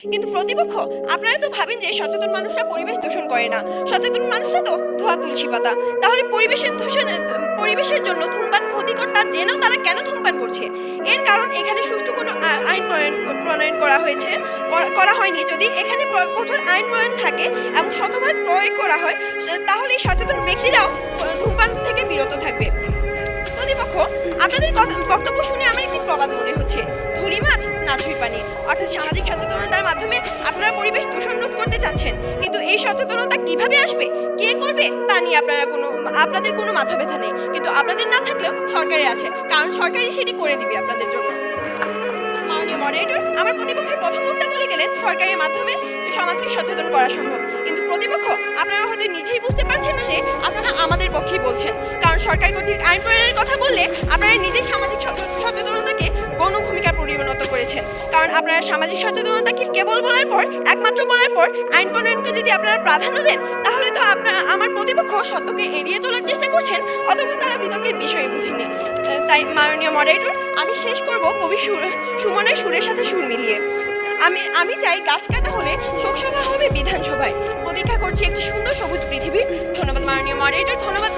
কিন্তু প্রতিপক্ষ, আপনারা তো ভাবেন যে সচেতন মানুষরা পরিবেশ দূষণ করে না। সচেতন মানুষরা তো ধোয়া তুলসী পাতা। তাহলে পরিবেশের দূষণ, পরিবেশের জন্য ধূমপান ক্ষতিকর তা জেনেও তারা কেন ধূমপান করছে? এর কারণ এখানে সুষ্ঠু কোনো আইন প্রণয়ন প্রণয়ন করা হয়েছে। করা- হয়নি। যদি এখানে কঠোর আইন প্রণয়ন থাকে এবং শতভাগ প্রয়োগ করা হয় তাহলে সচেতন ব্যক্তিরাও ধূমপান থেকে বিরত থাকবে। প্রতিপক্ষ, আপনাদের কথা, বক্তব্য শুনে পানি। অর্থাৎ সামাজিক সচেতনতার মাধ্যমে আপনারা পরিবেশ দূষণ রোধ করতে চাচ্ছেন। কিন্তু এই সচেতনতা কীভাবে আসবে? কে করবে? তা নিয়ে আপনারা কোনো, আপনাদের কোনো মাথা ব্যথা নেই। কিন্তু আপনাদের না থাকলেও সরকারে আছে। কারণ সরকারই সেটি করে দিবে আপনাদের জন্য। মাননীয় মডারেটর আমার প্রতিপক্ষের প্রথম বক্তা বলে গেলেন, সরকারের মাধ্যমে সমাজকে সচেতন করা সম্ভব। কিন্তু প্রতিপক্ষ, আপনারা হয়তো নিজেই বুঝতে পারছেন না যে আপনারা আমাদের পক্ষেই বলছেন। কারণ সরকার কর্তৃক আইন প্রণয়নের কথা বললে আপনারা নিজেই সামাজিক সচ- সচেতনতাকে গৌণ ভূমিকা পরিণত করেছেন কারণ আপনারা সামাজিক সচেতনতাকে কেবল বলার পর, একমাত্র বলার পর, আইন প্রণয়নকে যদি আপনারা প্রাধান্য দেন, তাহলে তো আপনারা আমার প্রতিপক্ষ সত্যকে এড়িয়ে চলার চেষ্টা করছেন, অথবা তারা বিতর্কের বিষয়ে বুঝেননি। তাই মাননীয় মডারেটর আমি শেষ করব কবি সুর সুমনের সুরের সাথে সুর মিলিয়ে। আমি আমি চাই গাছ কাটা হলে শোকসভা হবে বিধানসভায়। প্রতীক্ষা করছি একটি সুন্দর সবুজ পৃথিবীর। ধন্যবাদ মাননীয় মডারেটর ধন্যবাদ